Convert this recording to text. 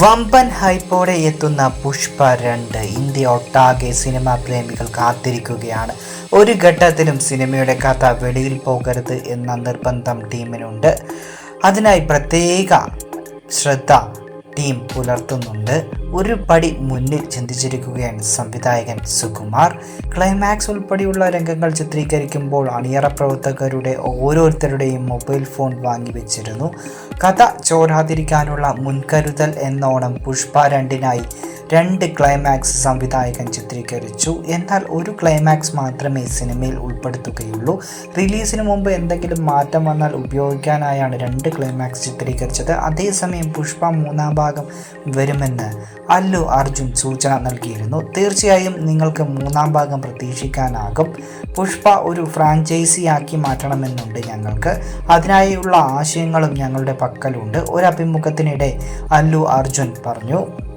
വമ്പൻ ഹൈപ്പോടെ എത്തുന്ന പുഷ്പ രണ്ട് ഇന്ത്യ ഒട്ടാകെ സിനിമാ പ്രേമികൾ കാത്തിരിക്കുകയാണ്. ഒരു ഘട്ടത്തിലും സിനിമയുടെ കഥ വെളിയിൽ പോകരുത് എന്ന നിർബന്ധം ടീമിനുണ്ട്. അതിനായി പ്രത്യേക ശ്രദ്ധ ടീം പുലർത്തുന്നുണ്ട്. ഒരു പടി മുന്നിൽ ചിന്തിച്ചിരിക്കുകയാണ് സംവിധായകൻ സുകുമാർ. ക്ലൈമാക്സ് ഉൾപ്പെടെയുള്ള രംഗങ്ങൾ ചിത്രീകരിക്കുമ്പോൾ അണിയറ പ്രവർത്തകരുടെ ഓരോരുത്തരുടെയും മൊബൈൽ ഫോൺ വാങ്ങിവെച്ചിരുന്നു. കഥ ചോരാതിരിക്കാനുള്ള മുൻകരുതൽ എന്നോണം പുഷ്പ രണ്ടിനായി രണ്ട് ക്ലൈമാക്സ് സംവിധായകൻ ചിത്രീകരിച്ചു. എന്നാൽ ഒരു ക്ലൈമാക്സ് മാത്രമേ സിനിമയിൽ ഉൾപ്പെടുത്തുകയുള്ളൂ. റിലീസിന് മുമ്പ് എന്തെങ്കിലും മാറ്റം വന്നാൽ ഉപയോഗിക്കാനായാണ് രണ്ട് ക്ലൈമാക്സ് ചിത്രീകരിച്ചത്. അതേസമയം പുഷ്പ മൂന്നാം ഭാഗം വരുമെന്ന് അല്ലു അർജുൻ സൂചന നൽകിയിരുന്നു. തീർച്ചയായും നിങ്ങൾക്ക് മൂന്നാം ഭാഗം പ്രതീക്ഷിക്കാനാകും. പുഷ്പ ഒരു ഫ്രാഞ്ചൈസി ആക്കി മാറ്റണമെന്നുണ്ട് ഞങ്ങൾക്ക്. അതിനായുള്ള ആശയങ്ങളും ഞങ്ങളുടെ പക്കലുണ്ട്. ഒരു അഭിമുഖത്തിനിടെ അല്ലു അർജുൻ പറഞ്ഞു.